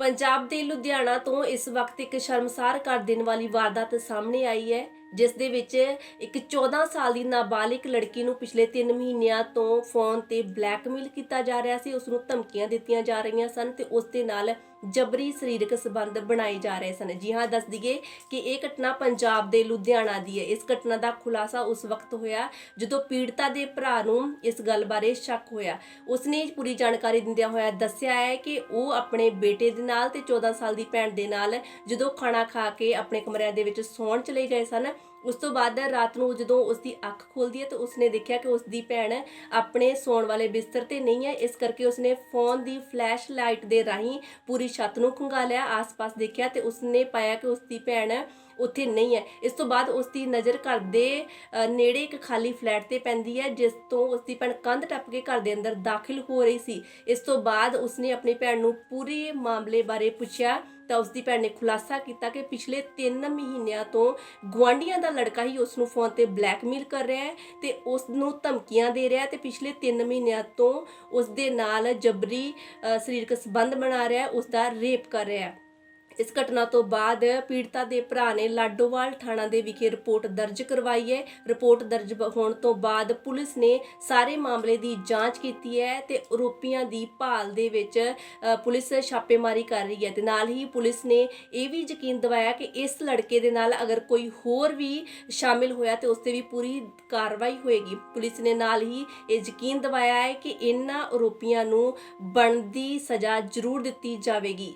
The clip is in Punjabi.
ਪੰਜਾਬ ਦੇ ਲੁਧਿਆਣਾ ਤੋਂ ਇਸ ਵਕਤ ਇੱਕ ਸ਼ਰਮਸਾਰ ਕਰ ਦੇਣ ਵਾਲੀ ਵਾਰਦਾਤ ਸਾਹਮਣੇ ਆਈ ਹੈ। ਜਿਸ ਦੇ ਵਿੱਚ ਇੱਕ 14 ਸਾਲ ਦੀ ਨਾਬਾਲਿਗ ਲੜਕੀ ਨੂੰ ਪਿਛਲੇ 3 ਮਹੀਨਿਆਂ ਤੋਂ ਫੋਨ ਤੇ ਬਲੈਕਮੇਲ ਕੀਤਾ ਜਾ ਰਿਹਾ ਸੀ, ਉਸ ਨੂੰ ਧਮਕੀਆਂ ਦਿੱਤੀਆਂ ਜਾ ਰਹੀਆਂ ਸਨ ਤੇ ਉਸ ਦੇ ਨਾਲ ਜਬਰੀ ਸਰੀਰਕ ਸੰਬੰਧ ਬਣਾਏ ਜਾ ਰਹੇ ਸਨ। ਜੀ ਹਾਂ, ਦੱਸ ਦਈਏ ਕਿ ਇਹ ਘਟਨਾ ਪੰਜਾਬ ਦੇ ਲੁਧਿਆਣਾ ਦੀ ਹੈ। ਇਸ ਘਟਨਾ ਦਾ ਖੁਲਾਸਾ ਉਸ ਵਕਤ ਹੋਇਆ ਜਦੋਂ ਪੀੜਤਾ ਦੇ ਭਰਾ ਨੂੰ ਇਸ ਗੱਲ ਬਾਰੇ ਸ਼ੱਕ ਹੋਇਆ। ਉਸਨੇ ਪੂਰੀ ਜਾਣਕਾਰੀ ਦਿੰਦਿਆਂ ਹੋਇਆ ਦੱਸਿਆ ਹੈ ਕਿ ਉਹ ਆਪਣੇ ਬੇਟੇ ਦੇ ਨਾਲ ਤੇ 14 ਸਾਲ ਦੀ ਭੈਣ ਦੇ ਨਾਲ ਜਦੋਂ ਖਾਣਾ ਖਾ ਕੇ ਆਪਣੇ ਕਮਰਿਆਂ ਦੇ ਵਿੱਚ ਸੌਣ ਚਲੇ ਗਏ ਸਨ ਉਸ ਤੋਂ ਬਾਅਦ ਰਾਤ ਨੂੰ ਜਦੋਂ ਉਸ ਦੀ ਅੱਖ ਖੁੱਲਦੀ ਹੈ ਤਾਂ ਉਸਨੇ ਦੇਖਿਆ ਕਿ ਉਸ ਦੀ ਭੈਣ ਆਪਣੇ ਸੌਣ ਵਾਲੇ ਬਿਸਤਰ ਤੇ ਨਹੀਂ ਹੈ, ਇਸ ਕਰਕੇ ਉਸਨੇ ਫੋਨ ਦੀ ਫਲੈਸ਼ ਲਾਈਟ ਦੇ ਰਾਹੀਂ ਪੂਰੀ ਛੱਤ ਨੂੰ ਖੰਗਾਲਿਆ, ਆਸ-ਪਾਸ ਦੇਖਿਆ ਤੇ ਉਸਨੇ ਪਾਇਆ ਕਿ ਉਸ ਦੀ ਭੈਣ ਉੱਥੇ ਨਹੀਂ ਹੈ। ਇਸ ਤੋਂ ਬਾਅਦ ਉਸ ਦੀ ਨਜ਼ਰ ਘਰ ਦੇ ਨੇੜੇ ਇੱਕ ਖਾਲੀ ਫਲੈਟ ਤੇ ਪੈਂਦੀ ਹੈ, ਜਿਸ ਤੋਂ ਉਸ ਦੀ ਭੈਣ ਕੰਧ ਟੱਪ ਕੇ ਘਰ ਦੇ ਅੰਦਰ ਦਾਖਲ ਹੋ ਰਹੀ ਸੀ। ਇਸ ਤੋਂ ਬਾਅਦ ਉਸਨੇ ਆਪਣੀ ਭੈਣ ਨੂੰ ਪੂਰੇ ਮਾਮਲੇ ਬਾਰੇ ਪੁੱਛਿਆ ਤਾਂ ਉਸ ਦੀ ਭੈਣ ਨੇ ਖੁਲਾਸਾ ਕੀਤਾ ਕਿ ਪਿਛਲੇ 3 ਮਹੀਨਿਆਂ ਤੋਂ ਗੁਆਂਢੀਆਂ ਦਾ ਲੜਕਾ ਹੀ ਉਸ ਨੂੰ ਫੋਨ ਤੇ ਬਲੈਕਮੇਲ ਕਰ ਰਿਹਾ ਹੈ ਤੇ ਉਸ ਨੂੰ ਧਮਕੀਆਂ ਦੇ ਰਿਹਾ ਹੈ ਤੇ ਪਿਛਲੇ 3 ਮਹੀਨਿਆਂ ਤੋਂ ਉਸ ਦੇ ਨਾਲ ਜਬਰੀ ਸਰੀਰਕ ਸੰਬੰਧ ਬਣਾ ਰਿਹਾ ਹੈ ਉਸ ਦਾ ਰੇਪ ਕਰ ਰਿਹਾ ਹੈ। ਇਸ ਘਟਨਾ ਤੋਂ ਬਾਅਦ ਪੀੜਤਾ ਦੇ ਭਰਾ ਨੇ ਲਾਡੋਵਾਲ ਥਾਣਾ ਦੇ ਵਿਖੇ ਰਿਪੋਰਟ ਦਰਜ ਕਰਵਾਈ ਹੈ। ਰਿਪੋਰਟ ਦਰਜ ਹੋਣ ਤੋਂ ਬਾਅਦ ਪੁਲਿਸ ਨੇ ਸਾਰੇ ਮਾਮਲੇ ਦੀ ਜਾਂਚ ਕੀਤੀ ਹੈ ਤੇ ਆਰੋਪੀਆਂ ਦੀ ਭਾਲ ਦੇ ਵਿੱਚ ਪੁਲਿਸ ਛਾਪੇਮਾਰੀ ਕਰ ਰਹੀ ਹੈ ਤੇ ਨਾਲ ਹੀ ਪੁਲਿਸ ਨੇ ਇਹ ਵੀ ਯਕੀਨ ਦਿਵਾਇਆ ਕਿ ਇਸ ਲੜਕੇ ਦੇ ਨਾਲ ਅਗਰ ਕੋਈ ਹੋਰ ਵੀ ਸ਼ਾਮਿਲ ਹੋਇਆ ਤੇ ਉਸ ਤੇ ਵੀ ਪੂਰੀ ਕਾਰਵਾਈ ਹੋਏਗੀ। ਪੁਲਿਸ ਨੇ ਨਾਲ ਹੀ ਇਹ ਯਕੀਨ ਦਿਵਾਇਆ ਹੈ ਕਿ ਇਹਨਾਂ ਆਰੋਪੀਆਂ ਨੂੰ ਬਣਦੀ ਸਜ਼ਾ ਜ਼ਰੂਰ ਦਿੱਤੀ ਜਾਵੇਗੀ।